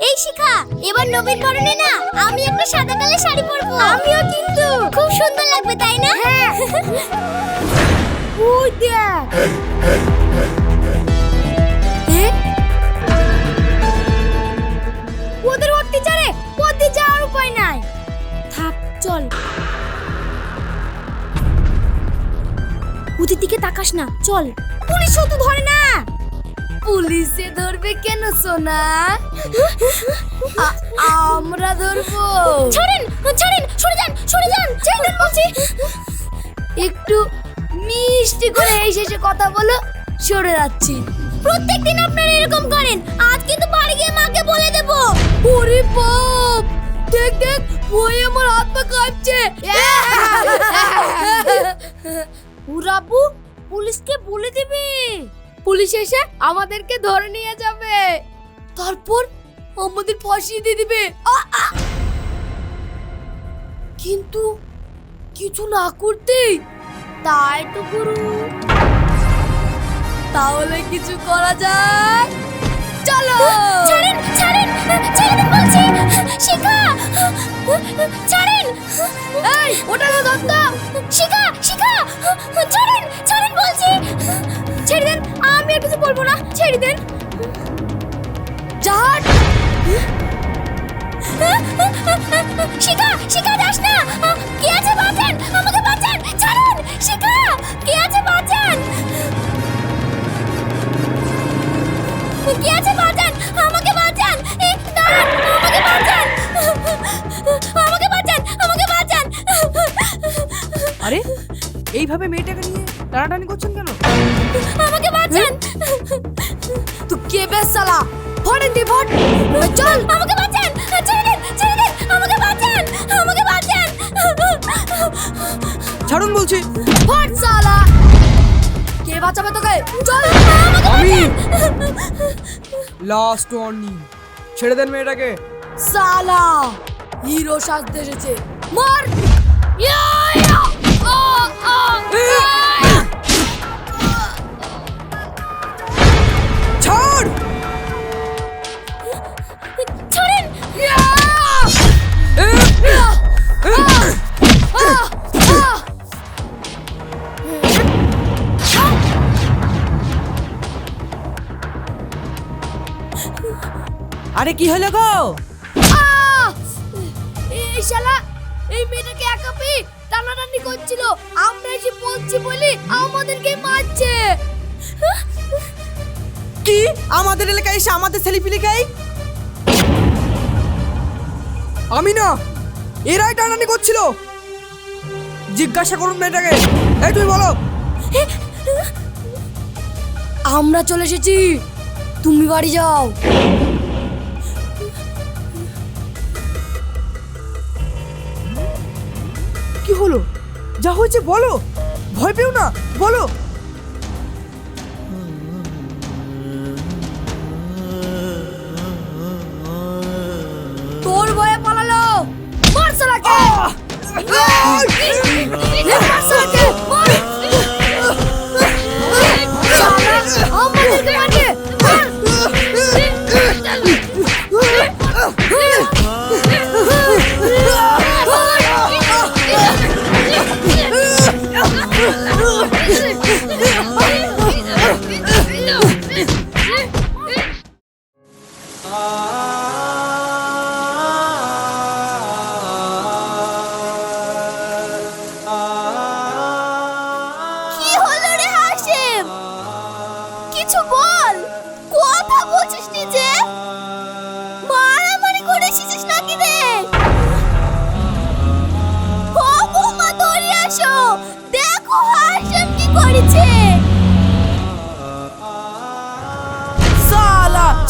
এই শিখা এবার নবীন বরণে না আমি একটা সাদা শাড়ি পরবো। আমিও কিন্তু। খুব সুন্দর লাগবে তাই না? হ্যাঁ। ওই দেখ। ওদের অত্যাচারে পথে যাওয়ার উপায় নাই। থাক চল। ওদের দিকে তাকাস না চল। পুলিশ ধরে না। পুলিশে ধরবে কেন সোনা? আমরা ধরবো। ছাড়েন ছাড়েন সরে যান সরে যান বলছি। একটু মিষ্টি করে শেষে কথা বলো সরে যাচ্ছি। প্রত্যেকদিন আপনারা এরকম করেন আজ কিন্তু বাড়ি গিয়ে মাকে বলে দেব। ওরে বাপ! দেখ দেখ ওই আমার হাত পা কাঁপছে উরাবু পুলিশকে বলে দেবে? পুলিশ এসে আমাদেরকে ধরে নিয়ে যাবে। তারপর আমাদের ফাঁসিয়ে দিয়ে দিবে! কিন্তু কিছু না করতেই তাই তো গুরু। তাহলে কিছু করা যায়? চলো। ছাড়েন ছাড়েন ছেড়ে দেন বলছি। শিখা ছাড়েন। এই ওটা তো দত্ত। শিখা শিখা ছাড়েন ছাড়েন বলছি। ছেড়ে দেন আমি আর কিছু বলব না ছেড়ে দেন। জাহাজ। শিখা শিখা যাস না। কে আছে বাঁচান। আমাকে কে আছে বাঁচান! আমাকে বাঁচান! আমাকে বাঁচান! আমাকে বাঁচান! আমাকে বাঁচান! আরে এইভাবে মেয়েটাকে নিয়ে টানাটানি করছেন কেন? আমাকে বাঁচান! তুই কে বেশ সালা? ফোড়েন দি ফোট চল! আমাকে বাঁচান! ছেড়ে দেন! ছেড়ে দেন! আমাকে বাঁচান! আমাকে বাঁচান! ছাড়ুন বলছি। বাঁচাবে তোকে। আমি লাস্ট ওয়ার্নিং ছেড়ে দেন মেয়েটাকে। সালা হিরো সাজতে এসেছে। মার! ছাড়! আরে কি হলো গো! এই শালা এই মেয়েটাকে একা পেয়ে টানাটানি করছিল। আমরা এসে পৌঁছি বলি আমাদেরকে মারছে। কি? আমাদের এলাকায় এসে আমাদের ছেলেপিলে গাই আমি না এরাই টানাটানি করছিল। জিজ্ঞাসা করুন মেয়েটাকে। এই তুমি বলো। আমরা চলে এসেছি। তুমি বাড়ি যাও। হয়েছে বলো। ভয় পেও না বলো।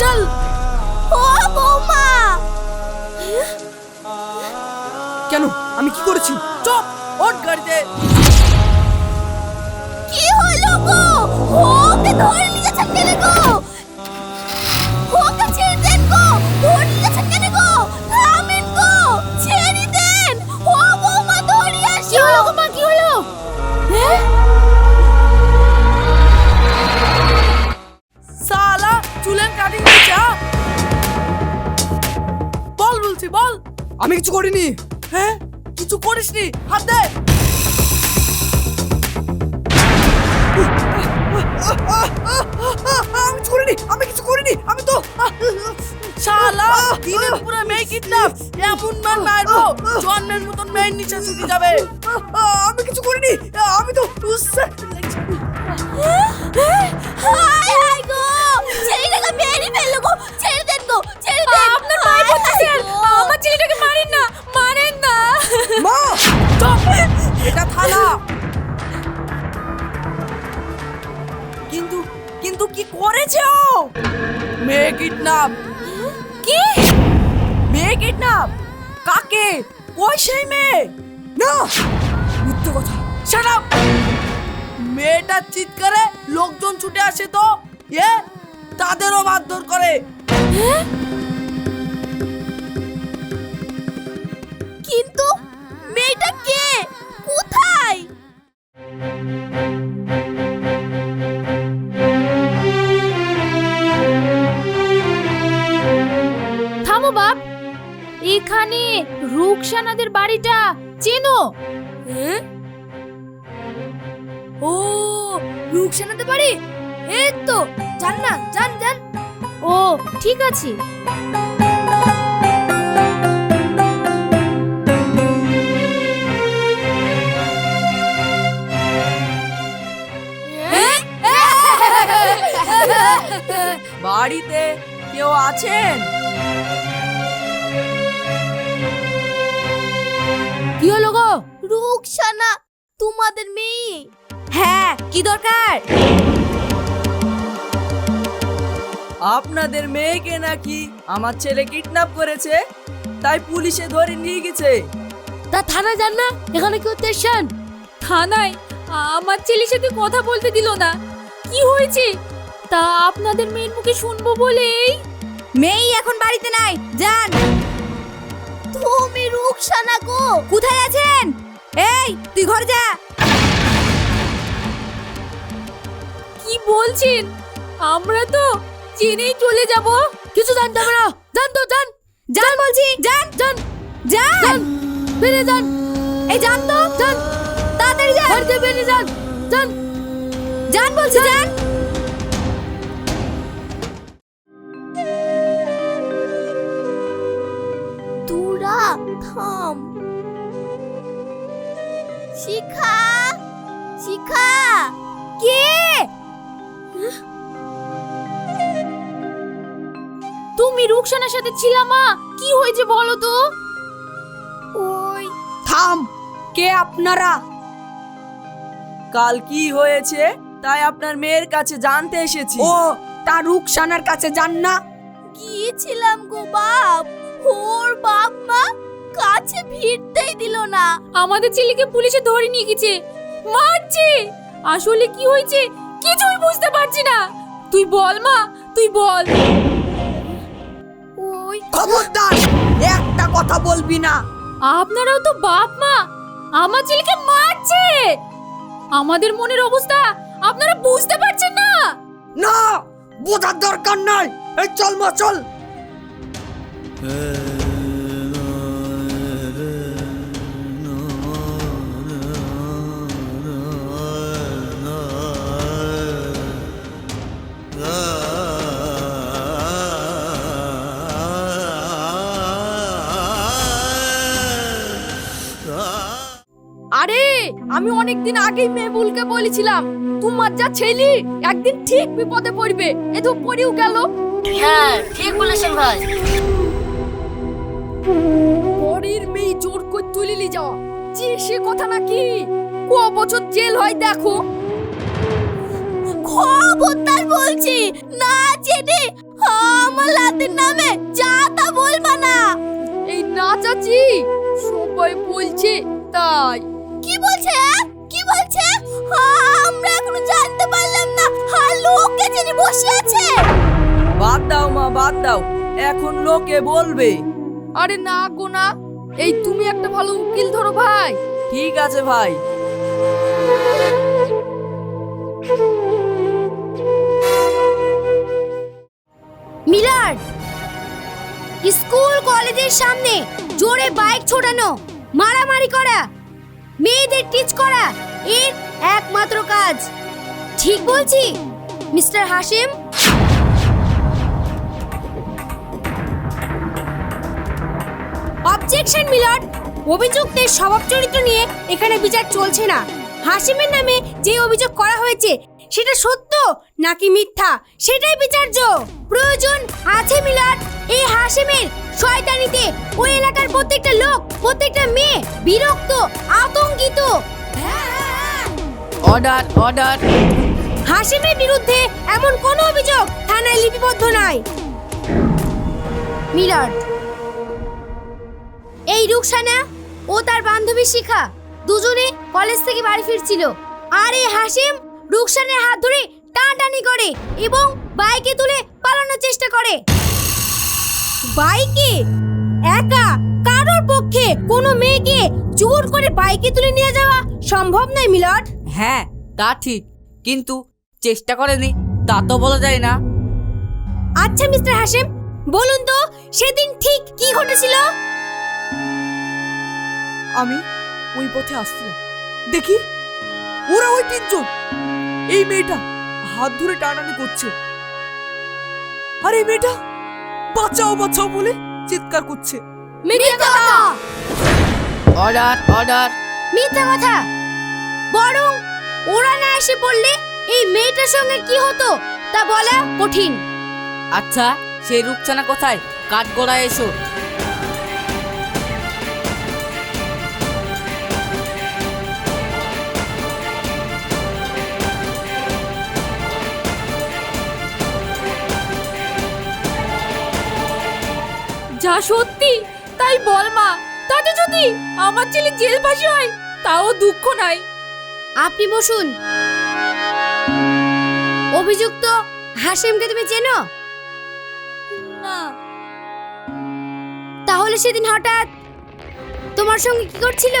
চল। ও বৌমা। কেন? আমি কি করেছি? চপ ওট গাড়িতে। কি হলো গো? ওকে ধরে নিয়ে কেন গো? আমি কিছু করিনি। হ্যাঁ? কিছু করিসনি। হাত দে। আমি কিছু করিনি আমি কিছু করিনি আমি তো শালা দিনের পুরো মেয়ে কিডন্যাপ এমন মার মারবো জন্মের মতন মেয়ের নিচে ছুটি যাবে। আমি কিছু করিনি আমি তো হায়? ছেলেটাকে মারেন না মারেন না। মা! এটা থানা। কিন্তু কিন্তু কি করেছে ও? মেয়ে কিডন্যাপ। কি? মেয়ে কিডন্যাপ। কাকে? কই সেই মেয়ে। না! মিথ্যে কথা। শাট আপ মেয়েটার চিৎকারে লোকজন ছুটে আসে তো। এ তাদেরও মারধর করে। কিন্তু মেয়েটা কে? কোথায়? বাপ। এখানে রুকসানাদের বাড়িটা চেনো। ও, রুকসানাদের বাড়ি? এই তো জান না জান জান ও, ঠিক আছে। বাড়িতে কেউ আছেন? কি হলো গো? রুকসানা তোমাদের মেয়ে। হ্যাঁ কি দরকার? আপনাদের মেয়েকে নাকি আমার ছেলে কিডন্যাপ করেছে তাই পুলিশে ধরে নিয়ে গেছে। তা থানায় যান না এখানে কি উদ্দেশ্যন থানায়? আমার ছেলের সাথে কথা বলতে দিল না। কি হয়েছে? তা আপনাদের মেয়ের মুখে শুনব বলেই। মেয়ে এখন বাড়িতে নাই যান। তুমি রুকসানা গো। কোথায় আছেন? এই তুই ঘর যা। কি বলছেন? আমরা তো জেনেই চলে যাব। কিছু জানতে হবে না। জান তো জান যান বলছি। যান জান যান। বেরিয়ে যান। এই যান তো। যান। তাড়াতাড়ি যান। বাড়িতে বেরিয়ে যান। যান। যান বলছি যান। শিখা? শিখা? কে? তুমি রুকসানার সাথে ছিলা মা। কি হয়েছে বলো তো? ওই থাম। কে আপনারা? কাল কি হয়েছে তাই আপনার মেয়ের কাছে জানতে এসেছি। ও তার রুকসানার কাছে যান না। গিয়েছিলাম গো বাপ। ওর বাপ মা। কাছে ভিড়তেই দিল না। আমাদের ছেলেকে পুলিশে ধরে নিয়ে গেছে। মারছে। আসলে কি হয়েছে কিছুই বুঝতে পারছি না। তুই বল মা তুই বল। ওই খবরদার একটা কথা বলবি না। আপনারাও তো বাপ মা আমার ছেলেকে মারছে। আমাদের মনের অবস্থা আপনারা বুঝতে পারছেন না। না বোঝার দরকার নাই। এই চল মা চল। আমি অনেকদিন আগেই মেবুলকে বলেছিলাম তোমার যা ছেলে একদিন ঠিক বিপদে পড়বে। এ তো পড়েও গেল। হ্যাঁ ঠিক বলেছেন ভাই। পরের মেয়ে জোর করে তুলে নিয়ে যাওয়া যে সে কথা নাকি? ক বছর জেল হয় দেখো। খবরদার বলছি না জেনে আমার লাতের নামে যা তা বলবা না। এই না চাচি সবাই বলছে তাই। কি বলছে? কি বলছে? আমরা এখনও জানতে পারলাম না। আর লোকে জেনে বসে আছে? বাদ দাও মা বাদ দাও। এখন লোকে বলবে। আরে না গো না এই তুমি একটা ভালো উকিল ধরো ভাই। ঠিক আছে ভাই। মিলার স্কুল কলেজের সামনে জোরে বাইক ছোড়ানো মারামারি করা। মেয়েদের টিচ করা, এর একমাত্র কাজ। ঠিক বলছি, মিস্টার হাসিম অবজেকশন মিলট অভিযুক্তের স্বভাব চরিত্র নিয়ে এখানে বিচার চলছে না। হাসিমের নামে যে অভিযোগ করা হয়েছে, সেটা সত্য নাকি মিথ্যা, সেটাই বিচার্য। প্রয়োজন আছে মিলট এই হাসিমের শয়তানিতে ওই এলাকার প্রত্যেকটা লোক প্রত্যেকটা মেয়ে বিরক্ত আতঙ্কিত। অর্ডার অর্ডার হাসিমের বিরুদ্ধে এমন কোনো অভিযোগ থানায় লিপিবদ্ধ নাই। মিলট এই রুকসানা ও তার বান্ধবী শিখা দুজনে কলেজ থেকে বাড়ি ফিরছিল। আর এই হাসিম রুকসানের হাত ধরে টানাটানি করে এবং বাইকে তুলে পালানোর চেষ্টা করে। বাইকে? একা? কারোর পক্ষে? কোনো মেয়েকে জোর করে বাইকে তুলে নিয়ে যাওয়া সম্ভব নয় মিলট হ্যাঁ তা ঠিক। কিন্তু চেষ্টা করেনি তা তো বলা যায় না। আচ্ছা মিস্টার হাসিম বলুন তো সেদিন ঠিক কি ঘটেছিল? আমি ওই পথে আসছিলাম। দেখি ওরা ওই তিনজন। এই মেয়েটা হাত ধরে টানানি করছে। আর এই মেয়েটা বাঁচাও বাঁচাও বলে চিৎকার করছে। মিথ্যা কথা! অর্ডার অর্ডার মিথ্যা কথা! বরং ওরা না এসে পড়লে এই মেয়েটার সঙ্গে কি হতো তা বলা কঠিন। আচ্ছা সেই রূপচানা কোথায়? কাঠ গোড়ায় এসো। যা সত্যি তাই বল মা। তাতে যদি আমার ছেলে জেল ফাঁসি হয় তাও দুঃখ নাই। আপনি বসুন। অভিযুক্ত হাসিমকে তুমি চেনো? না। তাহলে সেদিন হঠাৎ তোমার সঙ্গে কি করছিল?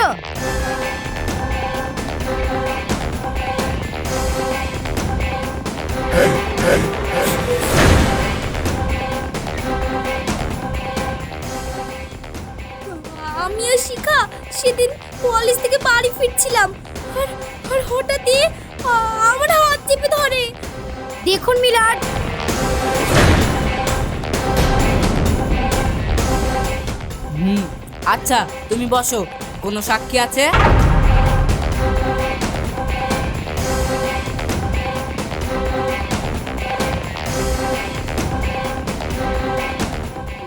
সেদিন কলেজ থেকে বাড়ি ফিরছিলাম। আর আর হঠাৎই আমার হাত চেপে ধরে। দেখুন মিলাদ হুম আচ্ছা তুমি বসো। কোনো সাক্ষী আছে?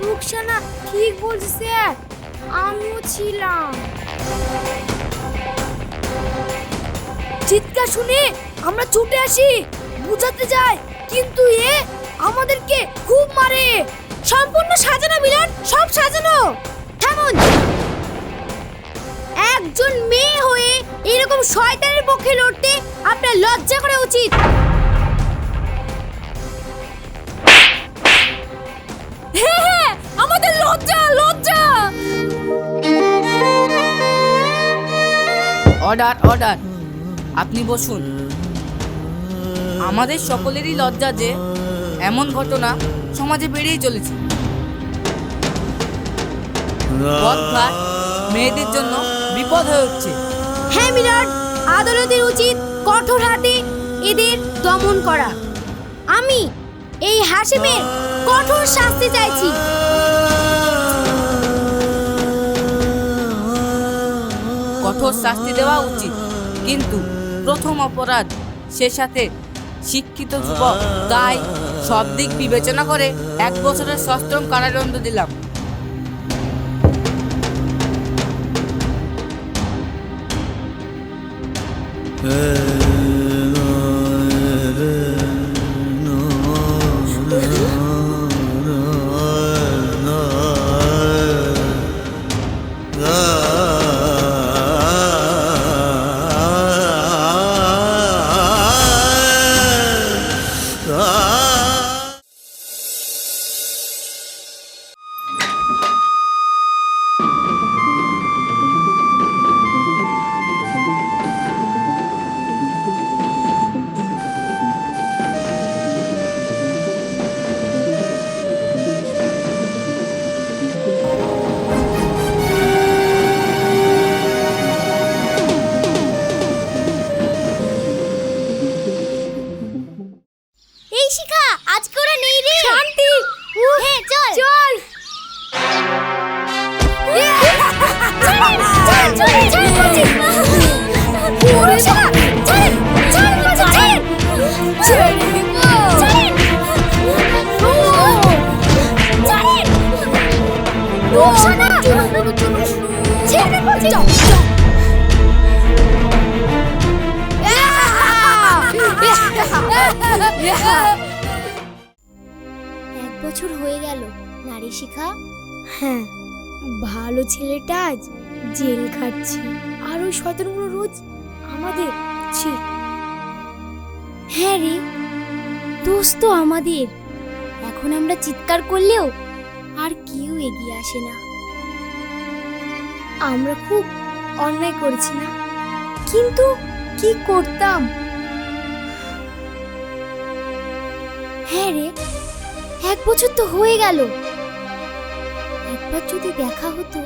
রুকসানা ঠিক বলছে? স্যার আমিও ছিলাম। চিৎকার শুনে আমরা ছুটে আসি। বুঝাতে যাই কিন্তু এ আমাদেরকে খুব মারে। সম্পূর্ণ সাজানো মিলন, সব সাজানো। থামুন একজন মেয়ে হয়ে এরকম শয়তানের পক্ষে লড়তে আপনার লজ্জা করা উচিত। হ্যাঁ হ্যাঁ আমাদের লজ্জা লজ্জা। Order order. আপনি বসুন। আমাদের সকলেরই লজ্জা যে এমন ঘটনা সমাজে বেড়েই চলেছে। মেয়েদের জন্য বিপদ হয়ে উঠছে। হ্যাঁ মিরাট আদালতের উচিত কঠোর হাতে এদের দমন করা। আমি এই হাসিমের কঠোর শাস্তি চাইছি। কঠোর শাস্তি দেওয়া উচিত। কিন্তু প্রথম অপরাধ, সে সাথে শিক্ষিত যুবক তাই সব দিক বিবেচনা করে এক বছরের সশ্রম কারাদণ্ড দিলাম। Hey শিখা আজকে ওরা নেই রে। শান্তি। হ্যাঁ চল। চল। এক বছর হয়ে গেল। নারী শিখা? হ্যাঁ ভালো ছেলেটা আজ জেল খাচ্ছে। আর ওই শয়তানগুলো রোজ আমাদের ছি। হ্যাঁ রে দোষ তো আমাদের। এখন আমরা চিৎকার করলেও আর কেউ এগিয়ে আসে না। আমরা খুব অন্যায় করেছি না? কিন্তু কি করতাম? হ্যাঁ রে এক বছর তো হয়ে গেল। একবার যদি দেখা হতো।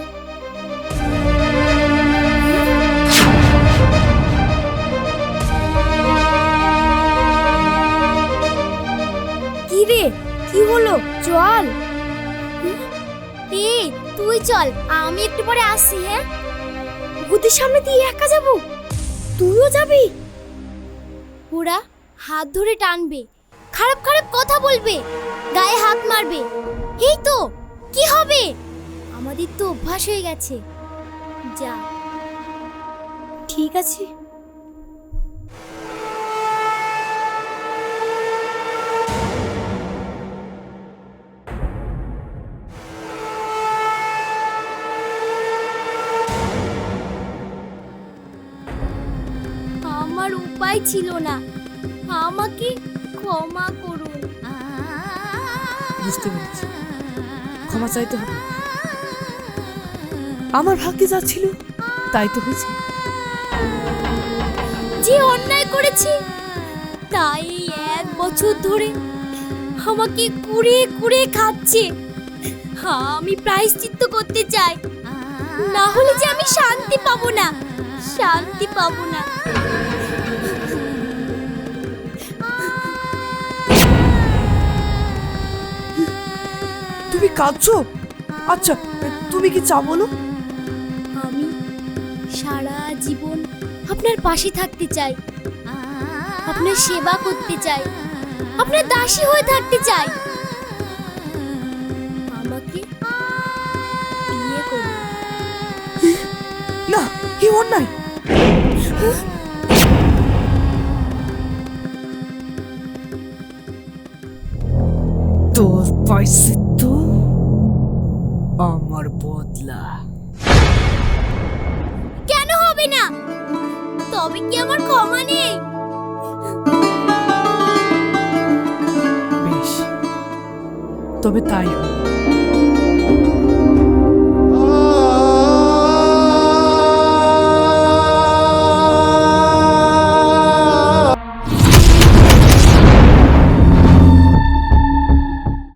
কি রে? কি হলো? চল। এই, তুই চল, আমি একটু পরে আসছি হ্যাঁ? ভূতের সামনে দিয়ে একা যাব? তুইও যাবি? ওরা হাত ধরে টানবে। খারাপ খারাপ কথা বলবে গায়ে হাত মারবে। এই তো কি হবে? আমাদের তো অভ্যাস হয়ে গেছে। যা। ঠিক আছে। আমার উপায় ছিল না। আমাকে ক্ষমা করুন। বুঝতে পেরেছি। ক্ষমা চাইতে হবে। আমার ভাগ্যে যা ছিল তাই তো হয়েছে। যে অন্যায় করেছি তাই এক বছর ধরে আমাকে কুড়ে কুড়ে খাচ্ছে। আমি প্রায়শ্চিত্ত করতে চাই। না হলে যে আমি শান্তি পাবো না শান্তি পাবো না। কাঁদছো? আচ্ছা তুমি কি চা বলো? আমি সারা জীবন আপনার পাশে থাকতে চাই। আপনার সেবা করতে চাই। আপনার দাসী হয়ে থাকতে চাই। আমাকে বিয়ে করুন। না এ অন্যায়। তোর পাইছে তবে কি আমার ক্ষমা নেই? তবে তাই হোক